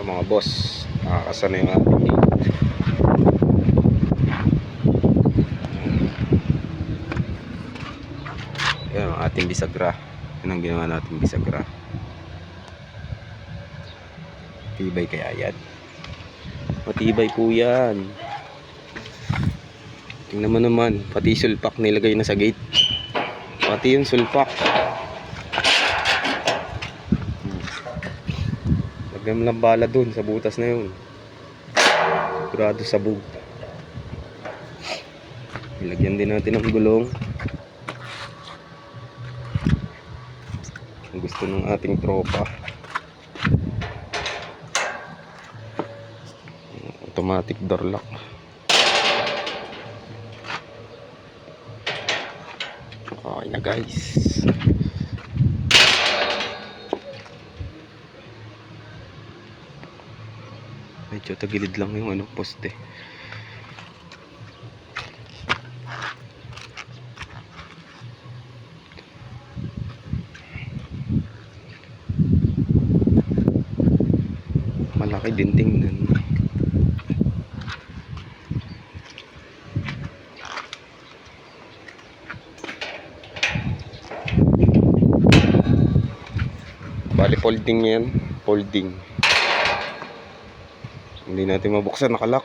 Ah, mga boss, nakakasana yung ating gate. Yan ang ating bisagra. Yan ang ginawa nating bisagra. Tibay kaya yan. Matibay po yan. Tingnan mo naman, pati sulpak nilagay na sa gate. Pati yung sulpak. Lagyan mo lang bala dun sa butas na yun. Sigurado sabog. Ilagyan din natin ng gulong. Ang gusto ng ating tropa. Automatic door lock. Okay na guys. Medyo tagilid lang yung ano poste. Malaki din tingnan. Bali folding yan. Folding. Hindi natin mabuksan, nakalak.